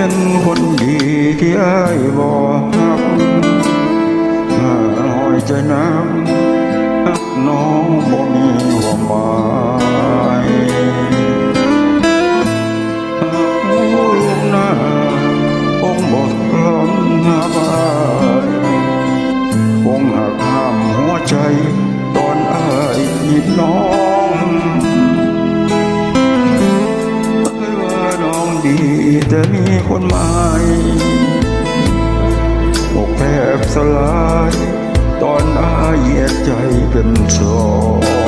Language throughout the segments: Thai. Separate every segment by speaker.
Speaker 1: น้องเป็นคนดีที่ไอ้บอกฮักถ้าหอยใจน้ำน้องบ่มีความหมาย ดีแต่มีคนใหม่อกแทบสลาย ตอนอาเหยียดใจเป็นสอง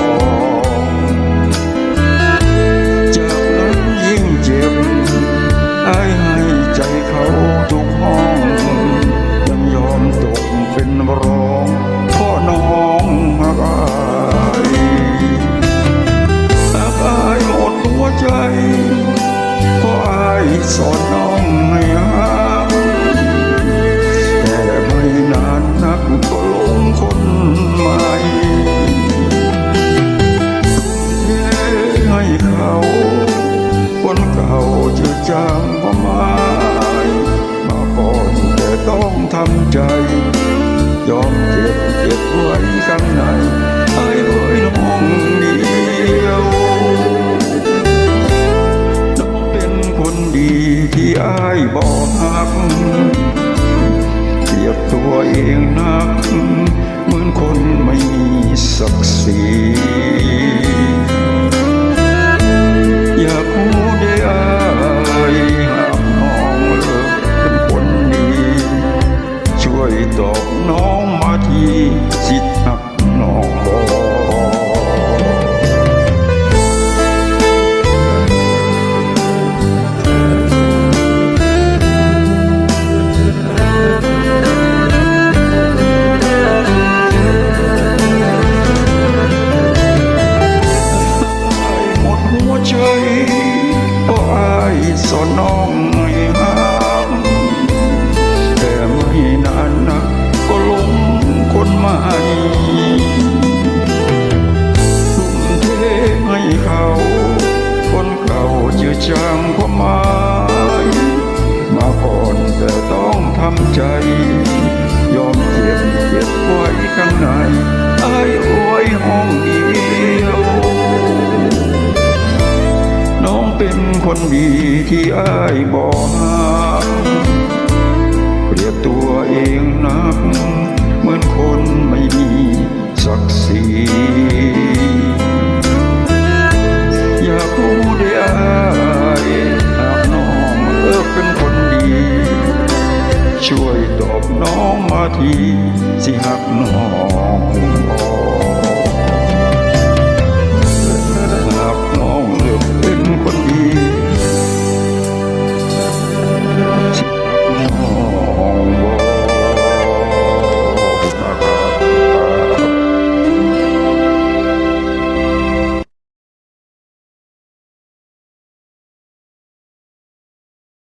Speaker 1: สอนน้องให้หาแต่ไม่นานนักก็หลงคนใหม่เทให้เขาคนเก่าจะจางก็ไม่มาก่อนแต่ต้องทำใจ ดีที่อายบอกหักเปรียบตัวเองนัก เหมือนคนไม่มี นน้องให้หักแต่ไม่นานนักก็หลงคนใหม่ทุ่มเทให้เขา คนเก่าเจือจางความหมายมาก่อนแต่ต้องทำใจ ยอมเจ็บเก็บไว้ข้างใน เป็นคนดีที่อ้ายบอกเปรียบตัวเองนัก เหมือนคนไม่มีศักดิ์ศรีอยากรู้ได้อายหากน้องเลิกเป็นคนดี ช่วยตอบน้องมาทีสิหักน้อง